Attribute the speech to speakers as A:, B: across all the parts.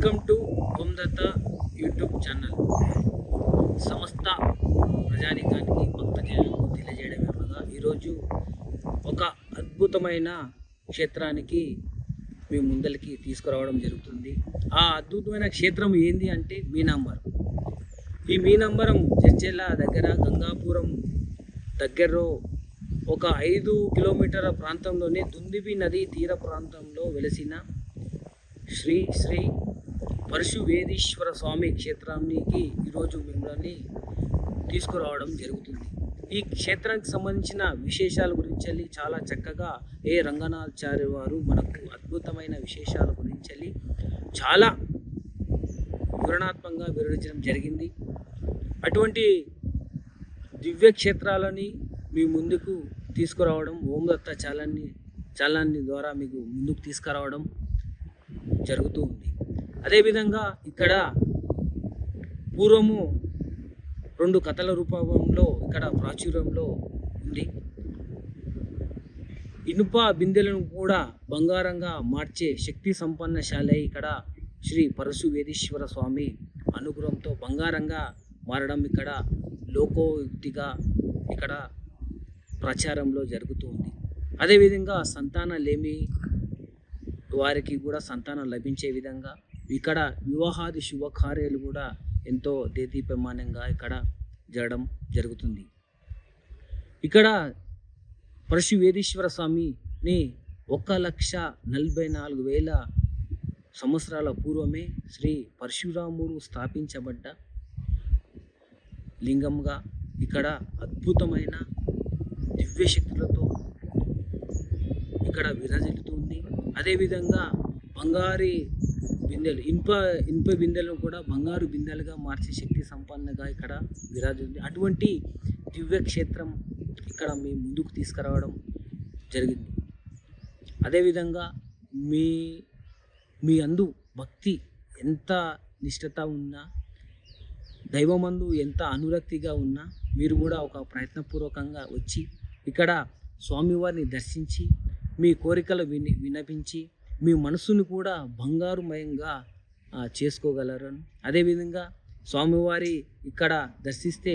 A: Welcome to Omdatta YouTube channel. సమస్త ప్రజానికానికి తెలియజేయడం తెలియజేయడమేమగా ఈరోజు ఒక అద్భుతమైన క్షేత్రానికి మీ ముందరికి తీసుకురావడం జరుగుతుంది. ఆ అద్భుతమైన క్షేత్రం ఏంది అంటే మీనాంబరం. ఈ మీనంబరం చర్చెల దగ్గర గంగాపురం దగ్గరలో ఒక ఐదు కిలోమీటర్ల ప్రాంతంలోనే దుందిబి నది తీర ప్రాంతంలో వెలసిన శ్రీ శ్రీ పరశువేదీశ్వర స్వామి క్షేత్రానికి ఈరోజు మిమ్మల్ని తీసుకురావడం జరుగుతుంది. ఈ క్షేత్రానికి సంబంధించిన విశేషాల గురించి చాలా చక్కగా ఏ రంగనాథాచార్య వారు మనకు అద్భుతమైన విశేషాల గురించి చాలా వివరణాత్మకంగా వివరించడం జరిగింది. అటువంటి దివ్య క్షేత్రాలని మీ ముందుకు తీసుకురావడం ఓందత్త చాలాన్ని చాలాన్ని ద్వారా మీకు ముందుకు తీసుకురావడం జరుగుతూ ఉంది. అదేవిధంగా ఇక్కడ పూర్వము రెండు కథల రూపంలో ఇక్కడ ప్రాచుర్యంలో ఉంది. ఇనుప బిందెలను కూడా బంగారంగా మార్చే శక్తి సంపన్నశాలై ఇక్కడ శ్రీ పరశువేదీశ్వర స్వామి అనుగ్రహంతో బంగారంగా మారడం ఇక్కడ లోకోయుక్తిగా ఇక్కడ ప్రచారంలో జరుగుతుంది. అదేవిధంగా సంతాన లేమి వారికి కూడా సంతానం లభించే విధంగా ఇక్కడ వివాహాది శుభకార్యాలు కూడా ఎంతో దేదీపమానంగా ఇక్కడ జరగడం జరుగుతుంది. ఇక్కడ పరశువేదీశ్వర స్వామిని ఒక లక్ష నలభై నాలుగు వేల సంవత్సరాల పూర్వమే శ్రీ పరశురాముడు స్థాపించబడ్డ లింగంగా ఇక్కడ అద్భుతమైన దివ్యశక్తులతో ఇక్కడ విరాజిల్లుతుంది అదేవిధంగా బంగారి బిందెలు. ఇనుప ఇనుప బిందెలను కూడా బంగారు బిందెలుగా మార్చే శక్తి సంపన్నగా ఇక్కడ విరాజుంది అటువంటి దివ్య క్షేత్రం ఇక్కడ మీ ముందుకు తీసుకురావడం జరిగింది. అదేవిధంగా మీ మీ అందు భక్తి ఎంత నిష్ఠత ఉన్నా దైవమందు ఎంత అనురక్తిగా ఉన్నా మీరు కూడా ఒక ప్రయత్నపూర్వకంగా వచ్చి ఇక్కడ స్వామివారిని దర్శించి మీ కోరికలు విని వినపించి మీ మనసుని కూడా బంగారుమయంగా ఆ, చేసుకోగలరు అదేవిధంగా స్వామివారి ఇక్కడ దర్శిస్తే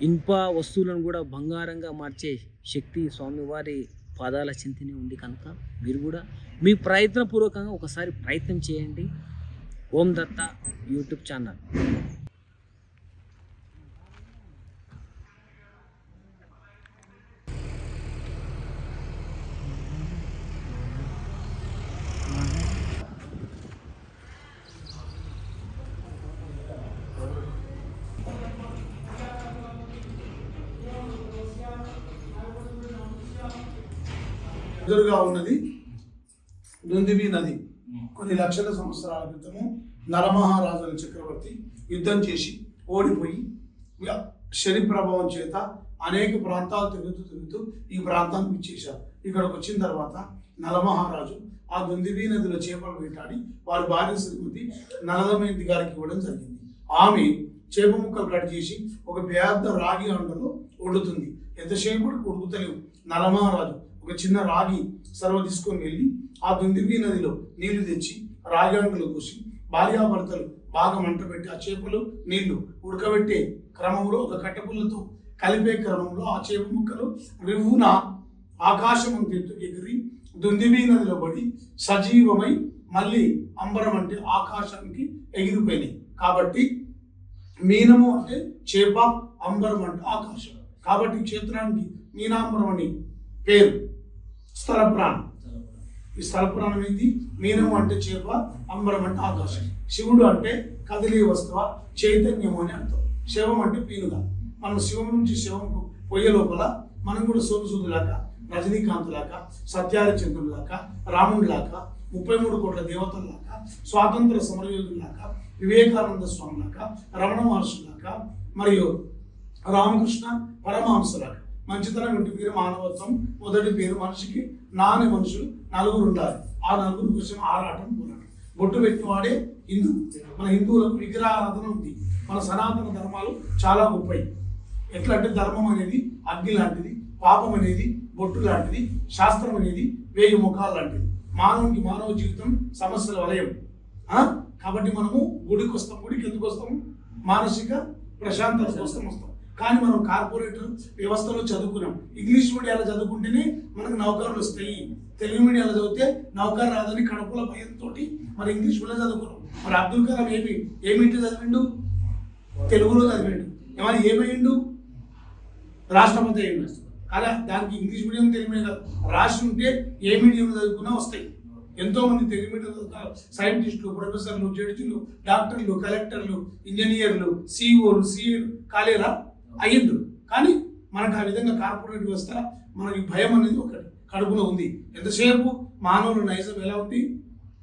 A: ఇనుప వస్తువులను కూడా బంగారంగా మార్చే శక్తి స్వామివారి పాదాల చింతనే ఉంది కనుక మీరు కూడా మీ ప్రయత్నపూర్వకంగా ఒకసారి ప్రయత్నం చేయండి. Om Datta YouTube channel.
B: ఎదురుగా ఉన్నది. దుందిబి నది. కొన్ని లక్షల సంవత్సరాల క్రితము నరమహారాజు అనే చక్రవర్తి యుద్ధం చేసి ఓడిపోయి శని ప్రభావం చేత అనేక ప్రాంతాలు తిరుగుతూ తిరుగుతూ ఈ ప్రాంతానికి ఇచ్చేశారు ఇక్కడికి వచ్చిన తర్వాత నలమహారాజు ఆ దుందిబి నదిలో చేపలు వేటాడి వారి భార్య శ్రీమతి నలదమయంతి గారికి ఇవ్వడం జరిగింది. ఆమె చేప ముక్కలు కట్ చేసి ఒక పెద్ద రాగి అండలో వండుతుంది. ఎంతసేపు ఉడుకుతలేవు నలమహారాజు ఒక చిన్న రాగి సర్వ తీసుకొని వెళ్ళి ఆ దుందిబి నదిలో నీళ్ళు తెచ్చి రాగి కూసి భార్యాభర్తలు బాగా మంట పెట్టి ఆ చేపలు నీళ్ళు ఉడకబెట్టే క్రమంలో ఒక కట్టెపుల్లతో కలిపే క్రమంలో ఆ చేప ముక్కలు రివ్వున ఆకాశం ఎత్తుకు ఎగిరి దుందిబి నదిలో పడి సజీవమై మళ్ళీ అంబరం అంటే ఆకాశానికి ఎగిరిపోయినాయి. కాబట్టి మీనము అంటే చేప అంబరం అంటే ఆకాశం. కాబట్టి క్షేత్రానికి మీనాంబరం అని పేరు. స్థల ప్రాణం ఈ స్థల ప్రాణం ఏంది మీనము అంటే చేప అంబరం అంటే ఆకాశం. శివుడు అంటే కదిలీ వస్తువ చైతన్యం అని అర్థం. శివం అంటే పీనుగ మనం శివం నుంచి శివంకు పొయ్యే లోపల మనం కూడా సోమసూదులాగా రజనీకాంత్ లాగా సత్యారచంద్రుడు లాగా రాముడు లాగా ముప్పై మూడు కోట్ల దేవతల్లాగా స్వాతంత్ర సమరయోధులాగా వివేకానంద స్వామి లాగా రమణ మహర్షి లాగా మరియు రామకృష్ణ పరమహంసలాగా మంచితనం ఇంటి పేరు మానవత్వం. మొదటి పేరు మనిషికి నాని మనుషులు నలుగురు ఉండాలి ఆ నలుగురు కోసం ఆరాటం పోరాటం. బొట్టు పెట్టినవాడే హిందూ. మన హిందువులకు విగ్రహారాధన ఉంది. మన సనాతన ధర్మాలు చాలా గొప్పవి. ఎట్లా అంటే ధర్మం అనేది అగ్ని లాంటిది పాపం అనేది బొట్టు లాంటిది శాస్త్రం అనేది వేయి ముఖాలు లాంటిది. మానవునికి మానవ జీవితం సమస్యల వలయం. కాబట్టి మనము గుడికి వస్తాం? గుడికి ఎందుకు వస్తాము మానసిక ప్రశాంతత కోసం వస్తాం. కానీ మనం కార్పొరేటర్ వ్యవస్థలో చదువుకున్నాం. ఇంగ్లీష్ మీడియాలో చదువుకుంటేనే మనకు నౌకర్లు వస్తాయి. తెలుగు మీడియాలో చదివితే నౌకర్ రాదని కడుపుల భయంతో మరి ఇంగ్లీష్ మీడియాలో చదువుకున్నాం. మరి అబ్దుల్ కలాం ఏమి ఏమిటి చదివిండు? తెలుగులో చదివిండు. ఏమైనా ఏమైండు? రాష్ట్రపతి అయ్యిండు అలా దానికి ఇంగ్లీష్ మీడియం తెలుగు మీడియం కాదు. రాసి ఉంటే ఏ మీడియం చదువుకున్నా వస్తాయి. ఎంతోమంది తెలుగు మీడియం సైంటిస్టులు ప్రొఫెసర్లు జడ్జిలు డాక్టర్లు కలెక్టర్లు ఇంజనీర్లు సిఇఓలు సిఏలు కాలేరా? అయ్యిండ్రు కానీ మనకు ఆ విధంగా కార్పొరేట్ వ్యవస్థ మనకి భయం అనేది ఒకటి కడుపులో ఉంది. ఎంతసేపు మానవుల నైజం ఎలా ఉంది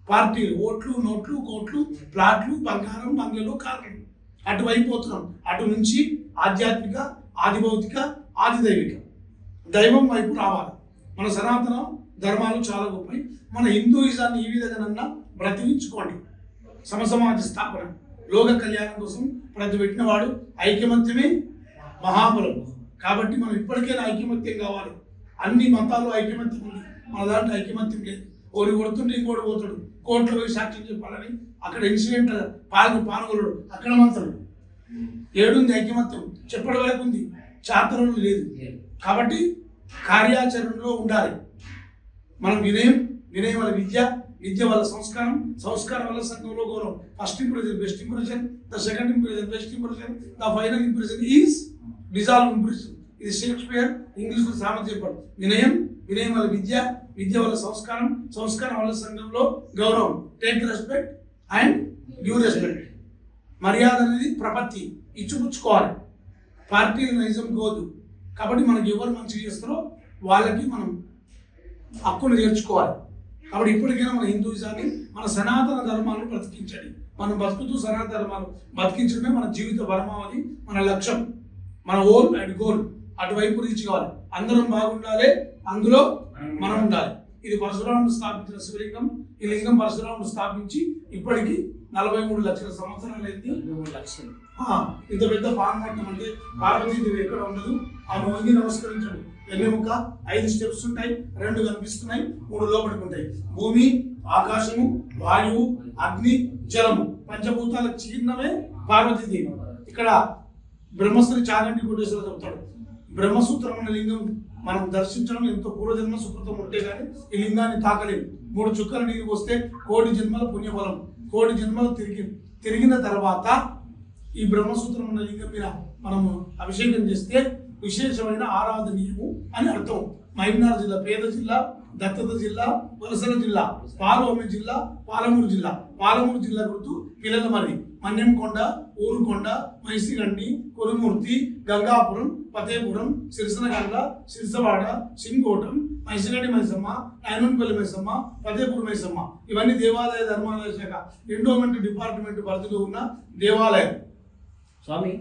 B: పార్టీలు ఓట్లు నోట్లు కోట్లు ప్లాట్లు బంగారం బంగ్లలు కార్లు. అటువైపు పోతున్నాం అటు నుంచి ఆధ్యాత్మిక ఆదిభౌతిక ఆదిదైవిక. దైవం వైపు రావాలి. మన సనాతన ధర్మాలు చాలా గొప్పవి. మన హిందూయిజాన్ని ఈ విధంగా బ్రతికించుకోండి సమసమాజ స్థాపన. లోక కళ్యాణం కోసం ప్రతి వాడు ఐక్యమంత్రమే మహాబలం. కాబట్టి మనం ఇప్పటికైనా ఐకమత్యం కావాలి. అన్ని మతాలు ఐకమత్యం ఉంది. మన దాంట్లో ఐకమత్యం లేదు. ఓడి కొడుతుంటే ఇంకోటి పోతాడు. కోర్టులో పోయి సాక్ష్యం చెప్పాలని అక్కడ ఇన్సిడెంట్ పాల్గొ పాల్గొనడు అక్కడ మంత్రులు ఏడుంది ఐకమత్యం. చెప్పడం వరకు ఉంది. చాతనలు లేదు. కాబట్టి కార్యాచరణలో ఉండాలి. మనం వినయం వినయం వల్ల విద్య విద్య వల్ల సంస్కారం సంస్కారం వల్ల సంఘంలో గౌరవం. First impression best impression the second impression best impression the final impression is dissolve impression ఇది షేక్స్పియర్ ఇంగ్లీష్లో సామెత చెప్పాడు. వినయం వినయం వల్ల విద్య విద్య వల్ల సంస్కారం సంస్కారం వల్ల సంఘంలో గౌరవం. Take respect and give respect మర్యాద అనేది ప్రపత్తి. ఇచ్చిపుచ్చుకోవాలి. పార్టీ నైజం కోదు. కాబట్టి మనకి ఎవరు మంచి చేస్తారో వాళ్ళకి మనం హక్కును చేర్చుకోవాలి కాబట్టి ఇప్పటికైనా మన హిందూయిజాన్ని మన సనాతన ధర్మాలను బ్రతికించండి. మనం బతుకుతూ సనాతన ధర్మాలు బతికించడమే మన జీవిత పరమావధి మన లక్ష్యం. మన ఓల్ అండ్ గోల్ అటువైపు రీచ్ కావాలి. అందరం బాగుండాలి అందులో మనం ఉండాలి ఇది పరశురాముడు స్థాపించిన శివలింగం. ఈ లింగం పరశురాముడు స్థాపించి ఇప్పటికీ నలభై మూడు లక్షల సంవత్సరాలు అయింది.
A: మూడు లక్షలు.
B: ఇంత పెద్ద పానమట్టం అంటే పార్వతీదేవి ఎక్కడ ఉండదు. ఆ వంగి నమస్కరించడు. వెన్నెముక ఐదు స్టెప్స్ ఉంటాయి రెండు కనిపిస్తున్నాయి మూడు లోపలికి ఉంటాయి. భూమి ఆకాశము వాయువు అగ్ని జలము. పంచభూతాల చిహ్నమే పార్వతీదేవి ఇక్కడ బ్రహ్మశ్రీ చాగంటి కోటేశ్వర చెప్తాడు. బ్రహ్మసూత్రం అనే లింగం మనం దర్శించడం ఎంతో పూర్వజన్మ సుకృతం ఉంటే కానీ ఈ లింగాన్ని తాకలేము. మూడు చుక్కల నీరు వస్తే కోటి జన్మల పుణ్యఫలం. కోటి జన్మలు తిరిగి తిరిగిన తర్వాత ఈ బ్రహ్మసూత్రం ఉన్న లింగం మీద మనము అభిషేకం చేస్తే విశేషమైన ఆరాధనీయము అని అర్థం. మహబూబ్నగర్ జిల్లా పేద జిల్లా దత్తత జిల్లా వలసల జిల్లా పాలవమి జిల్లా పాలమూరు జిల్లా. పాలమూరు జిల్లా గుర్తు పిల్లలమర్రి మన్యంకొండ ఊరుకొండ మైసిగండి కురుమూర్తి గంగాపురం ఫతేపురం సిరిసనగండ సిరిసవాడ సింగోటం మైసిగండి మైసమ్మ నాయనపల్లి మైసమ్మ ఫతేపూర్ మైసమ్మ. ఇవన్నీ దేవాలయ ధర్మాలయ శాఖ ఎండోమెంట్ డిపార్ట్మెంట్ పరిధిలో ఉన్న దేవాలయం.
A: స్వామి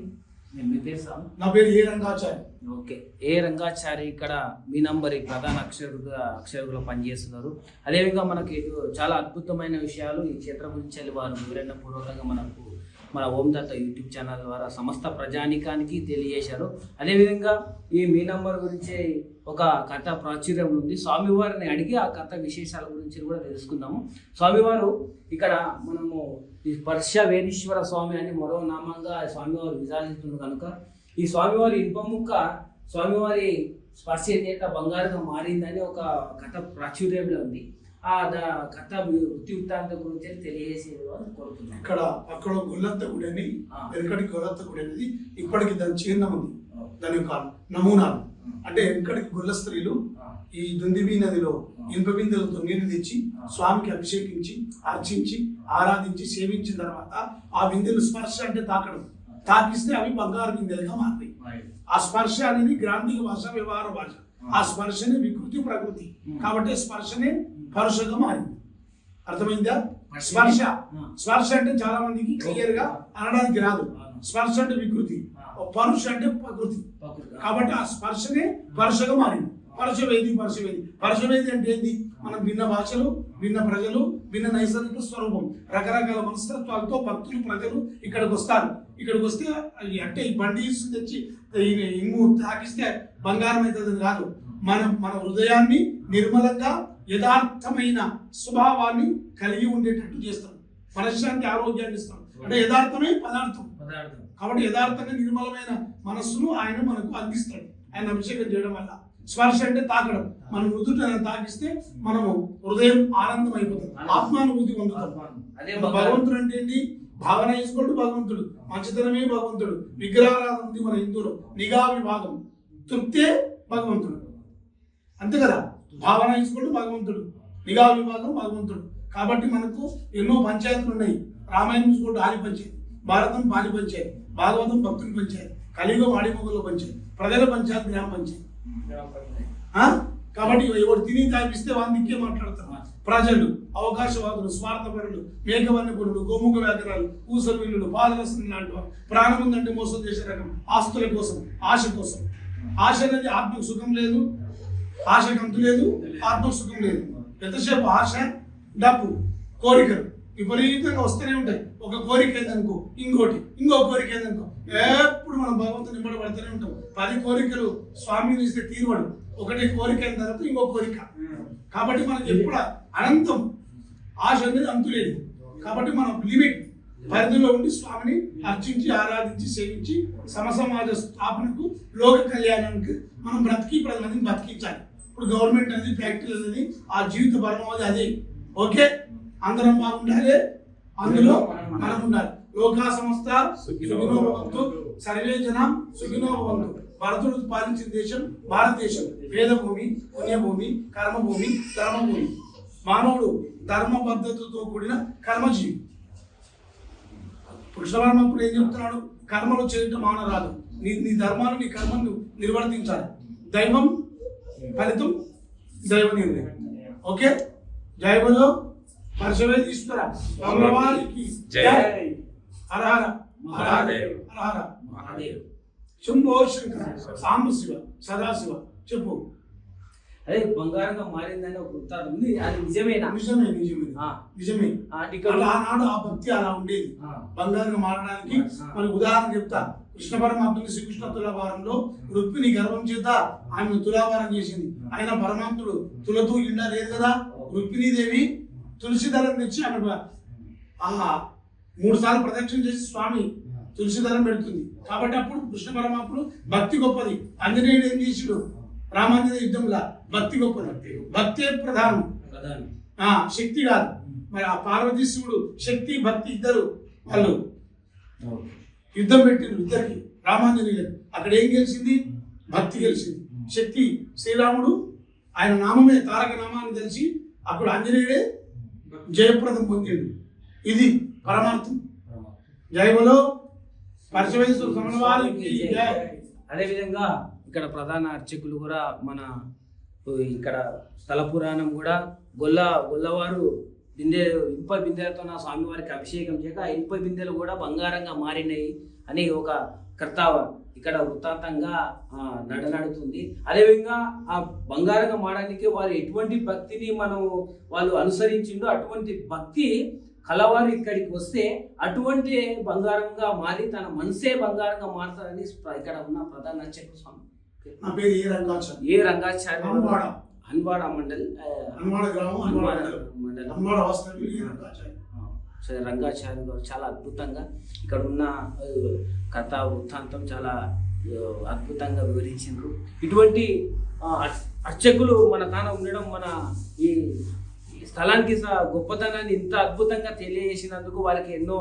A: నేను మీ పేరు స్వామి.
B: నా పేరు A Rangacharya
A: okay. A Rangachari ఇక్కడ మీ నంబర్ ప్రధాన అక్షరుగా అక్షరుగా పనిచేస్తున్నారు. అదేవిధంగా మనకి చాలా అద్భుతమైన విషయాలు ఈ క్షేత్రం గురించి వారు వివరణ పూర్వకంగా మనకు మన ఓం దత్త యూట్యూబ్ ఛానల్ ద్వారా సమస్త ప్రజానికానికి తెలియజేశారు. అదేవిధంగా ఈ మీ నంబర్ గురించి ఒక కథ ప్రాచుర్యం ఉంది. స్వామివారిని అడిగి ఆ కథ విశేషాల గురించి కూడా తెలుసుకుందాము. స్వామివారు ఇక్కడ మనము ఈ స్పర్శ వేణీశ్వర స్వామి అని మరో నామంగా స్వామివారు విరాజిస్తుంది కనుక ఈ స్వామివారి ఇనుపముక్క స్వామివారి స్పర్శ చేత బంగారుగా మారిందని ఒక కథ ప్రాచుర్యంలో ఉంది. ఆ కథ వృత్తి వృత్తాంతం గురించి తెలియజేసేది కోరుతున్నాను.
B: ఇక్కడ అక్కడ గొల్లత్త గుడి అని. వెనకటి గొల్లత్త గుడి అనేది ఇప్పటికి దాని చిహ్నం ఉంది దాని యొక్క నమూనాలు. అంటే వెనకటి గొల్ల స్త్రీలు ఈ దుందిబి నదిలో ఇనుప బిందెలతో నీళ్ళు తెచ్చి స్వామికి అభిషేకించి అర్చించి ఆరాధించి సేవించిన తర్వాత ఆ బిందెలు స్పర్శ అంటే తాకడం. తాకిస్తే అవి బంగారు బిందెలుగా మారుతాయి. ఆ స్పర్శ అనేది గ్రాంధిక భాష వ్యవహార భాష. ఆ. స్పర్శనే వికృతి ప్రకృతి. కాబట్టి స్పర్శనే పరుషగా మారింది అర్థమైందా? స్పర్శ. స్పర్శ. అంటే చాలా మందికి క్లియర్గా అనడానికి రాదు. స్పర్శ అంటే వికృతి. పరుష అంటే ప్రకృతి. కాబట్టి ఆ స్పర్శనే పరుషగా మారింది పరుషవేది పరుషవేది పరుషవేది అంటే ఏంది? మనం భిన్న భాషలు భిన్న ప్రజలు భిన్న నైసర్గిక స్వరూపం. రకరకాల మనస్తత్వాలతో భక్తులు ప్రజలు ఇక్కడికి వస్తారు. ఇక్కడికి వస్తే అంటే ఈ బండి తెచ్చి ఇమ్ము తాకిస్తే బంగారం అవుతుంది కాదు మన మన హృదయాన్ని నిర్మలంగా యథార్థమైన స్వభావాన్ని కలిగి ఉండేటట్టు చేస్తాం మనశ్శాంతి ఆరోగ్యాన్ని ఇస్తాడు. అంటే యథార్థమే పదార్థం. కాబట్టి యథార్థంగా నిర్మలమైన మనస్సును ఆయన మనకు అందిస్తాడు. ఆయన అభిషేకం చేయడం వల్ల. స్పర్శ అంటే తాకడం. మన నుదుట తాకిస్తే మనము హృదయం ఆనందం. అయిపోతుంది ఆత్మానుభూతి పొందుతాం. భగవంతుడు అంటే ఏంటి? భావన చేసుకోండి భగవంతుడు. మంచితనమే భగవంతుడు. విగ్రహారాధన ఉంది మన హిందువులో. నిఘా విభాగం. తృప్తే భగవంతుడు. అంతే కదా? భావన చేసుకోండి భగవంతుడు నిఘా విభాగం భగవంతుడు. కాబట్టి మనకు ఎన్నో పంచాయతీలు ఉన్నాయి. రామాయణం చూసుకుంటూ ఆది పంచాయతీ భారతం పాలి పంచాయతీ భాగవతం భక్తుల పంచాయతీ కలియుగం ఆడిమొగల పంచాయతీ ప్రజల పంచాయతీ గ్రామ పంచాయతీ. ఆ? కాబట్టి ఎవరు తిని తాపిస్తే ఇంకే మాట్లాడతారు. ప్రజలు అవకాశవాదులు స్వార్థపరులు మేకవన్నపురులు గోముఖ వ్యాకరాలు ఊసలు వీళ్ళు పాదరసం లాంటి ప్రాణం ఉందంటే మోసం చేసే రకం ఆస్తుల కోసం ఆశ కోసం. ఆశ అనేది ఆత్మకు సుఖం లేదు ఆశకు గంతు లేదు ఆత్మసుఖం లేదు. ఎంతసేపు ఆశ డబ్బు కోరికలు విపరీతంగా వస్తూనే ఉంటాయి. ఒక కోరిక ఏందనుకో ఇంకోటి ఇంకో కోరిక ఏందనుకో ఎప్పుడు మనం భగవంతుని నింబడి పడుతూనే ఉంటాం. పది కోరికలు స్వామిని ఇస్తే తీరువడు. ఒకటి కోరిక అయిన తర్వాత ఇంకో కోరిక. కాబట్టి మనకి ఎప్పుడు అనంతం. ఆశ అనేది అంతులేదు కాబట్టి మనం లిమిట్ పరిధిలో ఉండి స్వామిని అర్చించి ఆరాధించి సేవించి సమసమాజ స్థాపనకు లోక కళ్యాణానికి మనం బ్రతికి ప్రజలని బతికించాలి. ఇప్పుడు గవర్నమెంట్ అనేది ఫ్యాక్టరీ అనేది ఆ జీవిత భరణం అది అదే. ఓకే? అందరం బాగుండాలి. అందులో మనం ఉండాలి లోకా సంస్థ సుఖినోభవంతు. సర్వే జనం సుఖినోభవంతు. భరతుడు పాలించిన దేశం భారతదేశం. వేదభూమి పుణ్యభూమి కర్మభూమి ధర్మభూమి. మానవుడు ధర్మ పద్ధతితో కూడిన కర్మజీవి. కృష్ణవర్మప్పుడు ఏం చెప్తున్నాడు? కర్మలు చేయటం మానరాదు. నీ నీ ధర్మాలు నీ కర్మను నిర్వర్తించాలి. దైవం ఫలితం దైవనిర్ణయం ఓకే? జయ బలో తీసుకురా. భగవానికి
C: జయ
B: హర హర
C: మహాదేవ్.
B: హర హర
A: మహాదేవ్.
B: శంభో శంకర. సాంబశివ. సదాశివ. చెప్పు.
A: అదే బంగారంగా మారిందని ఒక వృత్తాంతం ఉంది. అది నిజమేనా?
B: నిజమే నిజమే.
A: ఆ.
B: నిజమే.
A: ఇక్కడ
B: ఆనాడు ఆ భక్తి అలా ఉండేది.
A: ఆ.
B: బంగారం మారడానికి. మరి ఉదాహరణ చెప్తా. కృష్ణ పరమాత్ముని శ్రీకృష్ణ తులాభారంలో రుక్మిణి గర్వం చేత ఆమె తులాభారం చేసింది. ఆయన పరమాత్ముడు తులతూ ఇండ లేదు కదా? రుక్మిణీదేవి తులసిదళం తెచ్చి ఆమె ఆ మూడు సార్లు ప్రదక్షిణ చేసి స్వామి తులసిదళం పెడుతుంది. కాబట్టి అప్పుడు కృష్ణ పరమాత్ముడు భక్తి గొప్పది. ఆంజనేయుడు ఏం చేసిడు? రామాంజనేయ యుద్ధంలా భక్తి గొప్పది భక్తే ప్రధానం.
A: ప్రధాని.
B: ఆ శక్తి కాదు. మరి ఆ పార్వతీ శివుడు శక్తి భక్తి ఇద్దరు వాళ్ళు. యుద్ధం పెట్టిండ్రు ఇద్దరికి రామాంజనేయులు అక్కడ ఏం గెలిచింది? భక్తి గెలిచింది. శక్తి శ్రీరాముడు ఆయన నామమే తారక నామాన్ని తెలిసి అప్పుడు ఆంజనేయుడే జయప్రదం పొందిండు. ఇది పరమార్థం. జయబలో పరశువేశ్వర సమన్వారికి
A: అదేవిధంగా ఇక్కడ ప్రధాన అర్చకులు కూడా మన ఇక్కడ స్థల పురాణం కూడా గొల్ల గొల్లవారు బిందె ఇనుప బిందెలతో నా స్వామివారికి అభిషేకం చేయక ఆ ఇనుప బిందెలు కూడా బంగారంగా మారినాయి అని ఒక కర్తావ ఇక్కడ వృత్తాంతంగా నడనడుతుంది. అదేవిధంగా ఆ బంగారంగా మారడానికి వారు ఎటువంటి భక్తిని మనం వాళ్ళు అనుసరించిండో అటువంటి భక్తి కలవారు ఇక్కడికి వస్తే అటువంటి బంగారంగా మారి తన మనసే బంగారంగా మారుతారని ఇక్కడ ఉన్న ప్రధాన అర్చకుడు స్వామి
B: నా పేరు ఏ రంగాచార్య
A: ఏ రంగాచార్య
B: హన్వాడ.
A: హన్వాడ మండల్
B: గ్రామం ఏ రంగాచార్య
A: సరే రంగాచార్య గారు చాలా అద్భుతంగా ఇక్కడ ఉన్న కథ వృత్తాంతం చాలా అద్భుతంగా వివరించారు ఇటువంటి అర్చకులు మన తాన ఉండడం మన ఈ స్థలానికి స- గొప్పతనాన్ని ఇంత అద్భుతంగా తెలియజేసినందుకు వారికి ఎన్నో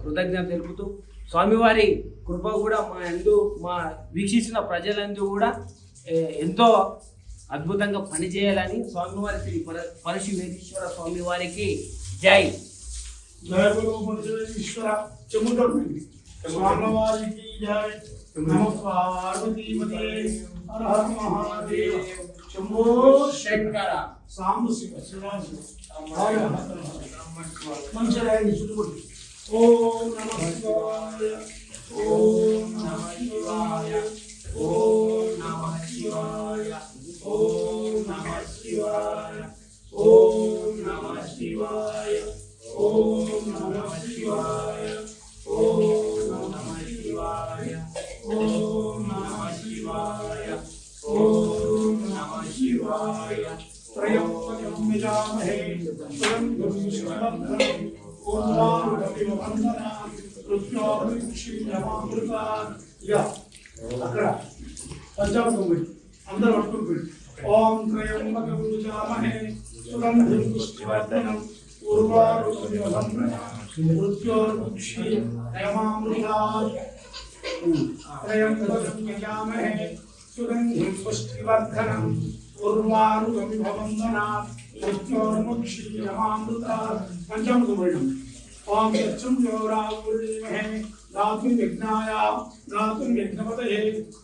A: కృతజ్ఞత తెలుపుతూ స్వామివారి కృప కూడా మా ఎందు మా వీక్షించిన ప్రజలందు కూడా ఎంతో అద్భుతంగా పనిచేయాలని స్వామివారి శ్రీ పర పరశువేదీశ్వర స్వామివారికి జై.
B: జయ ఈశ్వర స్వామివారికి జై నమ పార్వతీపతే హర మహాదేవ. శంభో శంకర. సాంబ శివ హర. మంచిగా రాయండి చుట్టుముట్టు ఓం నమ శివాయ. ఓం నమ శివాయ. ఓం నమ శివాయ. ఓం నమ శివాయ. ఓం నమ శివాయ. ఓం నమ శివాయ. वर्धनम् उर्वारुकमिभवन्दनात् पुष्टोर्मुक्षीयमामृतात् पञ्चमकवर्णम् ॐ यच्छं योरावुर्णीमहे धातु विघ्नाया धातु विघ्नपतये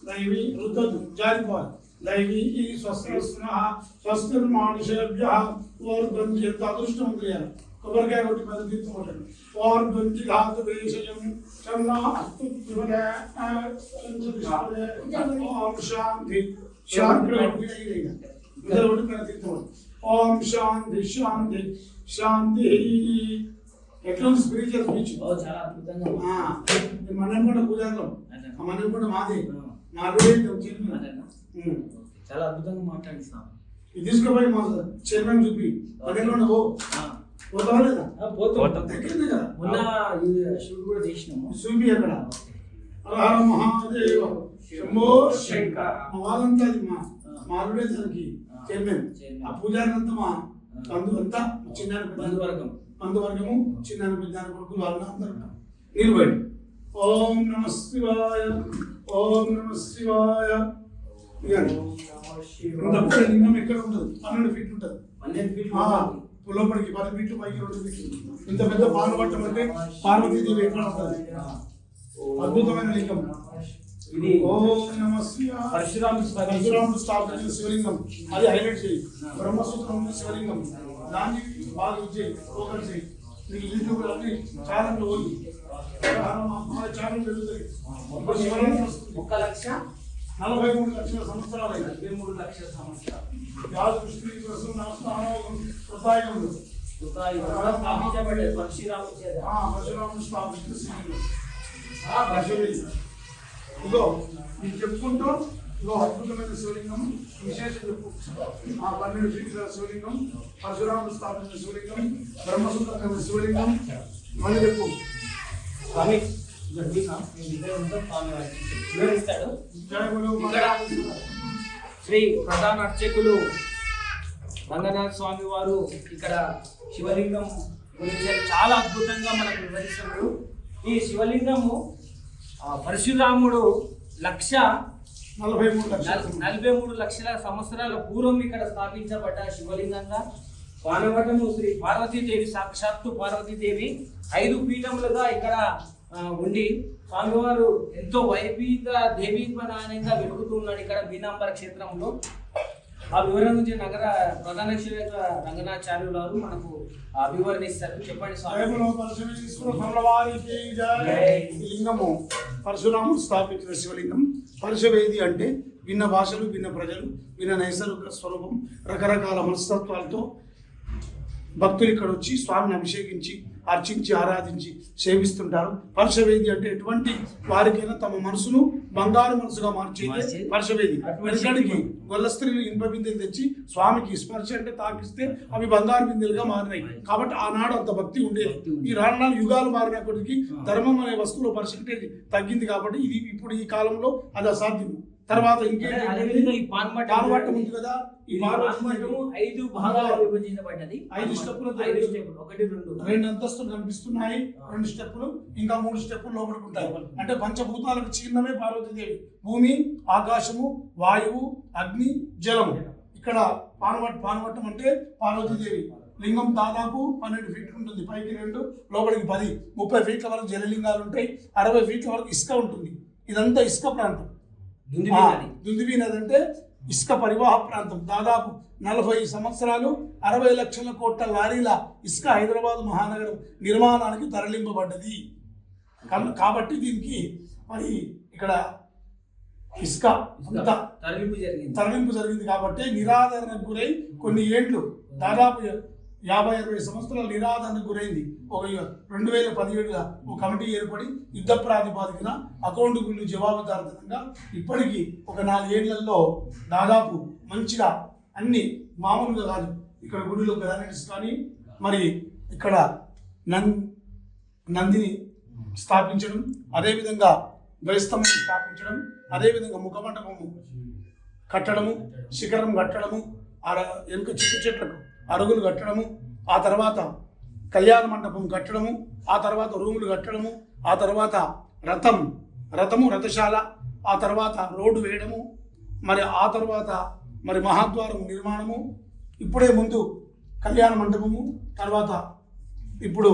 B: दैवी रुदतु जायपाल दैवी ई स्वस्त्रस्नः स्वस्तिर्मानुषेभ्यः ओर्ध्वं यद्धातुष्टं क्रिया कबर गए वो टिपा दी तो होटल और बंदी घात वेशयम चलना अस्तु विवरण और शांति ఓం శాంతి శాంతి శాంతి ఎట్లా స్పిరిచువల్ స్పీచ్
A: ఓ ఉంది.
B: మనకుంట పూజారం
A: అదే.
B: మనకుంట మాది
A: అదేనా?
B: ఉమ్.
A: చాలా అద్భుతంగా మాట్లాడిస్తాం
B: ఇది తీసుకుపోయి మా చైర్మన్ చూపి పన్నెండు పో పోతావా లేదా
A: పోతాం
B: దగ్గర
A: మొన్న ఇది షూట్ కూడా చేసినాము
B: చూపి అక్కడ హర హర మహాదేవ శంభో శంకర. మా వాళ్ళంతా మా మా అల్లుడే దానికి చైర్మన్. ఆ పూజారి అంతా మా బంధువు అంతా చిన్న
A: బంధువర్గం.
B: బంధువర్గము చిన్న పెద్ద కొడుకులు వాళ్ళు అందరూ నిలబడి ఓం నమ శివాయ. ఓం నమ శివాయ. లింగం ఎక్కడ ఉండదు? పన్నెండు ఫీట్ ఉంటుంది.
A: పన్నెండు ఫీట్లు ఉంటుంది.
B: లోపలికి పది ఫీట్లు పైకి రెండు ఫీట్లు. ఇంత పెద్ద పాల్పట్టం అంటే పార్వతీదేవి ఎక్కడ ఉంటుంది? అద్భుతమైన లింగం.
A: ఇది
B: ఓం నమ శివాయ
A: పరశురామ స్వామి
B: పరశురాముడు స్థాపించిన శివలింగం. అది హైలైట్ చేయి. బ్రహ్మసూత్రం ఉంది శివలింగం. దాన్ని బాగా ఇచ్చేయి ఫోకస్ చేయి. నీకు యూట్యూబ్ అన్ని ఛానల్ పోయి ఛానల్ పెరుగుతాయి. ఇప్పుడు శివలింగం
A: ఒక లక్ష.
B: నలభై మూడు లక్షల సంవత్సరాలు
A: నలభై మూడు లక్షల సంవత్సరాలు.
B: వ్యాధ దృష్టి కోసం నమస్కారం ఆ పరశురాముడు స్థాపించిన శివలింగం పరశులింగం ఇదో నీకు చెప్పుకుంటూ ఇదో అద్భుతమైన శివలింగం విశేష చెప్పు. ఆ పన్నెండు ఫీట్ల శివలింగం పరశురాముడు స్థాపించిన శివలింగం బ్రహ్మసూత్రమైన శివలింగం మళ్ళీ చెప్పు.
A: ఇక్కడ శ్రీ ప్రధాన అర్చకులు రంగనాథ స్వామి వారు ఇక్కడ శివలింగం గురించి చాలా అద్భుతంగా మనకు వివరిస్తున్నారు. ఈ శివలింగము పరశురాముడు లక్ష
B: నలభై మూడు
A: నలభై మూడు లక్షల సంవత్సరాల పూర్వం ఇక్కడ స్థాపించబడ్డ శివలింగంగా పానవటము శ్రీ పార్వతీదేవి సాక్షాత్తు పార్వతీదేవి ఐదు పీఠములుగా ఇక్కడ ఉండి స్వామివారు ఎంతో వైపీత దేవీపనాయంగా వెలుగుతున్నాడు ఇక్కడ బీనాంబర క్షేత్రంలో. ఆ వివరణ గురించి నగర ప్రధాన క్షేత్ర రంగనాచార్యులు వారు మనకు వివరణిస్తారు చెప్పండి స్వామి.
B: లింగము పరశురాముడు స్థాపించిన శివలింగం. పరశువేది అంటే భిన్న భాషలు భిన్న ప్రజలు భిన్న నైసర్గిక స్వరూపం రకరకాల మనస్తత్వాలతో భక్తులు ఇక్కడ వచ్చి స్వామిని అభిషేకించి అర్చించి ఆరాధించి సేవిస్తుంటారు. పరశవేది అంటే ఎటువంటి వారికైనా తమ మనసును బంగారు మనసుగా మార్చేది. పరశవేది.
A: అటువంటి
B: వెనకడికి గొల్ల స్త్రీలు ఇనుప బిందెలు తెచ్చి స్వామికి స్పర్శ అంటే తాకిస్తే అవి బంగారు బిందెలుగా మారినాయి. కాబట్టి ఆనాడు అంత భక్తి ఉండేది. ఈ రాను యుగాలు మారినప్పటికీ ధర్మం అనే వస్తువులో పర్సంటేజ్ తగ్గింది కాబట్టి ఇది ఇప్పుడు ఈ కాలంలో అది అసాధ్యం తర్వాత ఇంకేంటి?
A: పాన్మట్టం
B: ఉంది కదా ఈ
A: ఐదు భాగాలు విభజించబడ్డది.
B: ఐదు
A: స్టెప్పులు ఒకటి రెండు.
B: రెండు అంతస్తులు కనిపిస్తున్నాయి రెండు స్టెప్పులు ఇంకా మూడు స్టెప్పులు లోపలికి ఉంటాయి. అంటే పంచభూతాలకు చిహ్నమే పార్వతీదేవి. భూమి ఆకాశము వాయువు అగ్ని జలము ఇక్కడ పానవట్ పానవట్టం అంటే పార్వతీదేవి. లింగం దాదాపు పన్నెండు ఫీట్లు ఉంటుంది. పైకి రెండు లోపలికి పది. ముప్పై ఫీట్ల వరకు జలలింగాలు ఉంటాయి. అరవై ఫీట్ల వరకు ఇసుక ఉంటుంది. ఇదంతా ఇసుక ప్రాంతం.
A: దుందిబి నది.
B: అంటే ఇసుక పరివాహ ప్రాంతం. దాదాపు నలభై సంవత్సరాలు అరవై లక్షల కోట్ల లారీల ఇసుక హైదరాబాద్ మహానగరం నిర్మాణానికి తరలింపబడ్డది. కాబట్టి దీనికి మరి ఇక్కడ ఇసుక అంతా
A: తరలింపు జరిగింది.
B: తరలింపు జరిగింది కాబట్టి నిరాదరణకు గురై కొన్ని ఏండ్లు దాదాపు యాభై అరవై సంవత్సరాల నిరాధానికి గురైంది. ఒక రెండు వేల పదిహేడుగా ఒక కమిటీ ఏర్పడి యుద్ధ ప్రాతిపాదికన అకౌంట్ బిల్లు జవాబుదారితనంగా ఇప్పటికీ ఒక నాలుగేళ్ళలో దాదాపు మంచిగా అన్ని మామూలుగా కాదు. ఇక్కడ గుడిలో గ్రానైట్స్ కానీ మరి ఇక్కడ నంది నందిని స్థాపించడం అదేవిధంగా ద్వైస్తంభం స్థాపించడం అదేవిధంగా ముఖమండపము కట్టడము శిఖరం కట్టడము ఆ వెనుక చిక్కు చెట్లకు అరుగులు కట్టడము ఆ తర్వాత కళ్యాణ మండపం కట్టడము ఆ తర్వాత రూములు కట్టడము ఆ తర్వాత రథం రథము రథశాల ఆ తర్వాత రోడ్డు వేయడము మరి ఆ తర్వాత మరి మహాద్వారం నిర్మాణము ఇప్పుడే ముందు కళ్యాణ మండపము తర్వాత ఇప్పుడు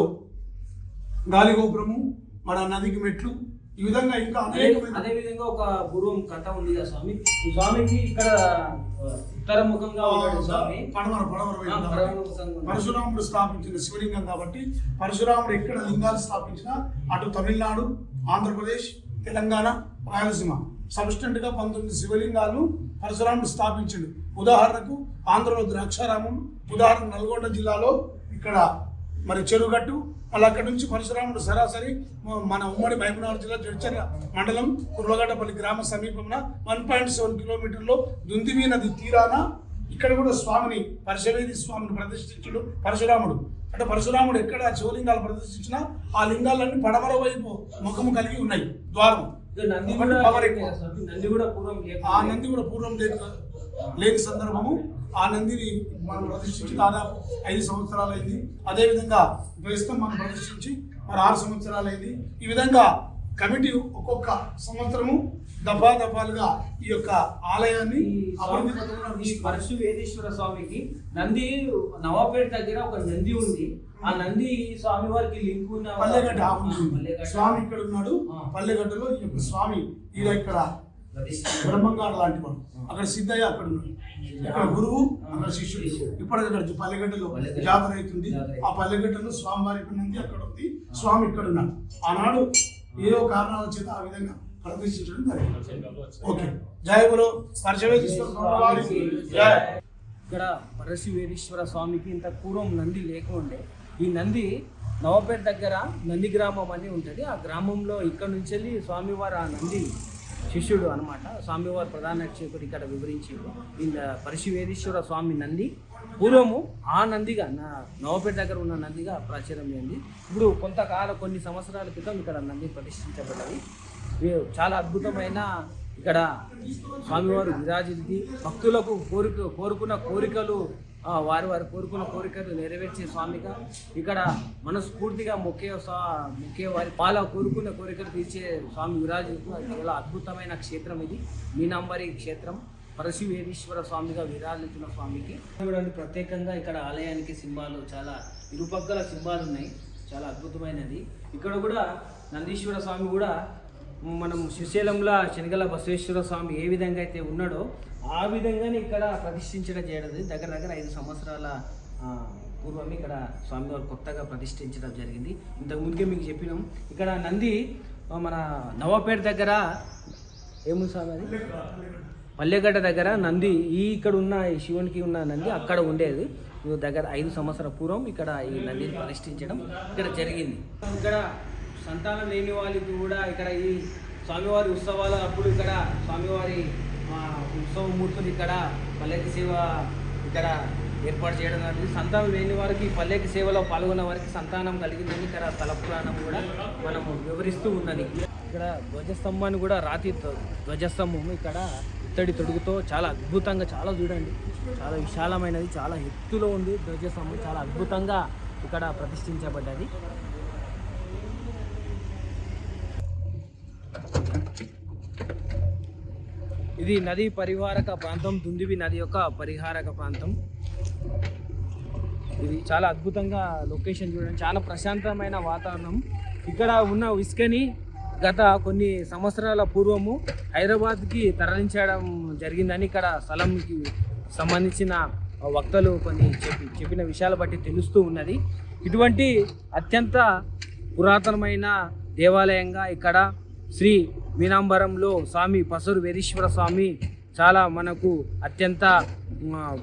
B: గాలిగోపురము మన నదికి మెట్లు ఈ విధంగా ఇంకా అనేకమైన
A: అదే విధంగా ఒక పూర్వం కథ ఉంది కదా స్వామి. స్వామికి ఇక్కడ ఉత్తర ముఖంగా ఉన్నాడు స్వామి.
B: పడమర పడమర. పరశురాముడు స్థాపించిన శివలింగం కాబట్టి పరశురాముడు ఎక్కడ లింగాలు స్థాపించినా అటు తమిళనాడు ఆంధ్రప్రదేశ్ తెలంగాణ రాయలసీమ. సబ్స్టెంట్గా పంతొమ్మిది శివలింగాలను పరశురాముడు స్థాపించిండు. ఉదాహరణకు ఆంధ్రలో ద్రాక్షారామం ఉదాహరణ నల్గొండ జిల్లాలో ఇక్కడ మరి చెరుగట్టు మళ్ళీ అక్కడి నుంచి పరశురాముడు సరాసరి మన ఉమ్మడి మహబూబ్నగర్ జిల్లా జడ్చర్ల మండలం కుర్లగడ్డపల్లి గ్రామ సమీపంలో వన్ పాయింట్ సెవెన్ కిలోమీటర్లో దుందివి నది తీరాన ఇక్కడ కూడా స్వామిని పరశవేది స్వామిని ప్రతిష్ఠించుడు పరశురాముడు. అంటే పరశురాముడు ఎక్కడ శివలింగాలు ప్రతిష్ఠించినా ఆ లింగాలన్నీ పడమర వైపు ముఖము కలిగి ఉన్నాయి ద్వారం.
A: నంది కూడా పూర్వం లేకుండా.
B: ఆ నంది కూడా పూర్వం లేని లేని సందర్భము. ఆ నందిని మనం ప్రతిష్ఠించి దాదాపు ఐదు సంవత్సరాలు అయింది అదేవిధంగా ప్రస్తుతం మనం ప్రతిష్ఠించి మరి ఆరు సంవత్సరాలు అయింది ఈ విధంగా కమిటీ ఒక్కొక్క సంవత్సరము దఫా దఫాలుగా ఈ యొక్క ఆలయాన్ని
A: ఈ పరశు వేదేశ్వర స్వామికి నంది నవాపేట దగ్గర ఒక నంది ఉంది. ఆ నంది స్వామి వారికి లింక్ ఉన్న
B: పల్లెగడ్డ. స్వామి ఇక్కడ ఉన్నాడు. పల్లెగడ్డలో ఈ యొక్క స్వామి ఈయన ఇక్కడ బ్రహ్మంగారు లాంటి వాడు. అక్కడ సిద్ధయ్య అక్కడ ఉన్నాడు. ఇక్కడ గురువు అక్కడ శిష్యుడు. ఇప్పుడు అక్కడ పల్లెగడ్డలో
A: పల్లెగడ్డ.
B: జాతర అవుతుంది ఆ పల్లెగడ్డలో స్వామి వారి ఇక్కడ ఉంది? అక్కడ ఉంది. స్వామి ఇక్కడ ఉన్నాడు. ఆనాడు ఏదో కారణాల చేత ఆ విధంగా ప్రదర్శించడం జరిగింది. ఓకే. జయ గురు.
A: ఇక్కడ పరశువేశ్వర స్వామికి ఇంత పూర్వం నంది లేకుండే. ఈ నంది నవపేట దగ్గర నంది గ్రామం అని ఉంటుంది. ఆ గ్రామంలో ఇక్కడ నుంచి వెళ్ళి స్వామివారు ఆ నంది శిష్యుడు అనమాట స్వామివారు ప్రధాన అర్చకుడు ఇక్కడ వివరించి వీళ్ళ పరిశువేదీశ్వర స్వామి నంది. పూర్వము ఆ నందిగా నా నవపేట దగ్గర ఉన్న నందిగా ప్రాచుర్యం చెంది. ఇప్పుడు కొంతకాలం కొన్ని సంవత్సరాల క్రితం ఇక్కడ నంది ప్రతిష్ఠించబడ్డది. చాలా అద్భుతమైన ఇక్కడ స్వామివారు విరాజిల్ది భక్తులకు కోరిక కోరుకున్న కోరికలు వారి వారి కోరుకున్న కోరికలు నెరవేర్చే స్వామిగా ఇక్కడ మనస్ఫూర్తిగా మొక్కే స్వా మొక్కే వారి వాళ్ళ కోరుకున్న కోరికలు తీర్చే స్వామి విరాజు అది చాలా అద్భుతమైన క్షేత్రం ఇది. మీనాంబరి క్షేత్రం పరశువేదీశ్వర స్వామిగా విరాజించిన స్వామికి. చూడండి ప్రత్యేకంగా ఇక్కడ ఆలయానికి సింహాలు చాలా ఇరుపక్కల సింహాలు ఉన్నాయి చాలా అద్భుతమైనది. ఇక్కడ కూడా నందీశ్వర స్వామి కూడా మనం శ్రీశైలంలో శనగల బసవేశ్వర స్వామి ఏ విధంగా అయితే ఉన్నాడో ఆ విధంగానే ఇక్కడ ప్రతిష్ఠించడం చేయడం దగ్గర దగ్గర ఐదు సంవత్సరాల పూర్వం ఇక్కడ స్వామివారు కొత్తగా ప్రతిష్ఠించడం జరిగింది. ఇంతకుముందుకే మీకు చెప్పినాం. ఇక్కడ నంది మన నవాపేట దగ్గర ఏముంది స్వామి అది? పల్లెగడ్డ దగ్గర నంది ఈ ఇక్కడ ఉన్న ఈ శివునికి ఉన్న నంది అక్కడ ఉండేది. దగ్గర ఐదు సంవత్సరాల పూర్వం ఇక్కడ ఈ నందిని ప్రతిష్ఠించడం ఇక్కడ జరిగింది. ఇక్కడ సంతానం లేని వాళ్ళకి కూడా ఇక్కడ ఈ స్వామివారి ఉత్సవాల అప్పుడు ఇక్కడ స్వామివారి ఉత్సవ ఉత్సవమూర్తులు ఇక్కడ పల్లెకి సేవ ఇక్కడ ఏర్పాటు చేయడం జరిగింది. సంతానం లేని వారికి పల్లెకి సేవలో పాల్గొన్న వారికి సంతానం కలిగిందని ఇక్కడ స్థల పురాణం కూడా మనము వివరిస్తూ ఉన్నది. ఇక్కడ ధ్వజస్తంభాన్ని కూడా రాతి ధ్వజస్తంభం ఇక్కడ ఇత్తడి తొడుగుతో చాలా అద్భుతంగా చాలా చూడండి చాలా విశాలమైనది చాలా ఎత్తులో ఉంది ధ్వజస్తంభం చాలా అద్భుతంగా ఇక్కడ ప్రతిష్ఠించబడ్డది. ఇది నది పరివారక ప్రాంతం దుందివి నది యొక్క పరిహారక ప్రాంతం. ఇది చాలా అద్భుతంగా లొకేషన్ చూడడం. చాలా ప్రశాంతమైన వాతావరణం. ఇక్కడ ఉన్న ఇసుకని గత కొన్ని సంవత్సరాల పూర్వము హైదరాబాద్కి తరలించడం జరిగిందని ఇక్కడ స్థలంకి సంబంధించిన వక్తలు కొన్ని చెప్పి చెప్పిన విషయాల బట్టి తెలుస్తూ ఉన్నది. ఇటువంటి అత్యంత పురాతనమైన దేవాలయంగా ఇక్కడ శ్రీ మీనాంబరంలో స్వామి పసరు వేదీశ్వర స్వామి చాలా మనకు అత్యంత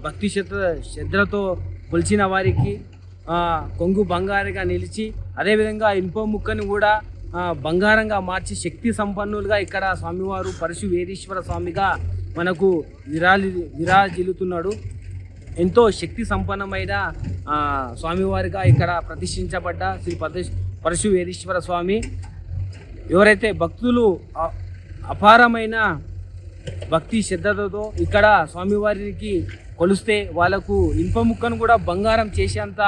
A: భక్తి శ్రద్ధ శ్రద్ధలతో కొలిచిన వారికి కొంగు బంగారుగా నిలిచి అదేవిధంగా ఇనుప ముక్కని కూడా బంగారంగా మార్చి శక్తి సంపన్నులుగా ఇక్కడ స్వామివారు పరశు వేదీశ్వర స్వామిగా మనకు విరాలి విరాజిల్లుతున్నాడు. ఎంతో శక్తి సంపన్నమైన స్వామివారిగా ఇక్కడ ప్రతిష్ఠించబడ్డ శ్రీ పరశు వేదీశ్వర స్వామి. ఎవరైతే భక్తులు అపారమైన భక్తి శ్రద్ధతో ఇక్కడ స్వామివారికి కొలిస్తే వాళ్ళకు ఇనుప ముక్కను కూడా బంగారం చేసేంత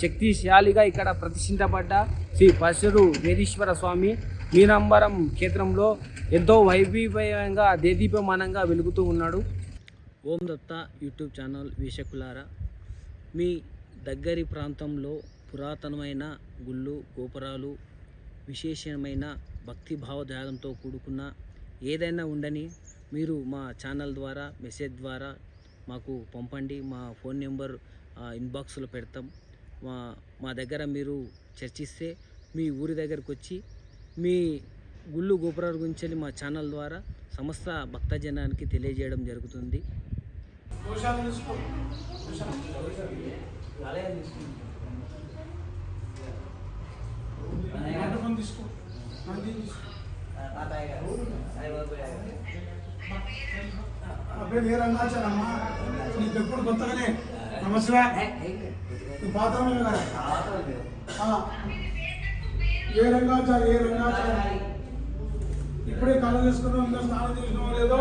A: శక్తిశాలిగా ఇక్కడ ప్రతిష్ఠించబడ్డ శ్రీ పరశురు వేదీశ్వర స్వామి నీనాంబరం క్షేత్రంలో ఎంతో వైభవంగా దేదీపమానంగా వెలుగుతూ ఉన్నాడు. ఓం దత్త యూట్యూబ్ ఛానల్ వీక్షకులారా మీ దగ్గరి ప్రాంతంలో పురాతనమైన గుళ్ళు గోపురాలు విశేషమైన భక్తి భావదాయంతో కూడుకున్న ఏదైనా ఉండని మీరు మా ఛానల్ ద్వారా మెసేజ్ ద్వారా మాకు పంపండి మా ఫోన్ నెంబర్ ఇన్బాక్స్లో పెడతాం మా మా దగ్గర మీరు చర్చిస్తే మీ ఊరి దగ్గరకు వచ్చి మీ గుళ్ళు గోపురాల గురించి మా ఛానల్ ద్వారా సమస్త భక్తజనానికి తెలియజేయడం జరుగుతుంది
B: దోషాలు తీసుకో మండపం తీసుకో. తీసుకో రంగాచారమ్మా నీకు ఎప్పుడు కొత్తగానే. నమస్తే నువ్వు పాత్రమే కదా. ఆ. ఏ రంగాచారి ఏ రంగాచారి? ఇప్పుడే కళ్ళు తీసుకున్నావు ఇంకా స్నానం చేసినావో లేదో?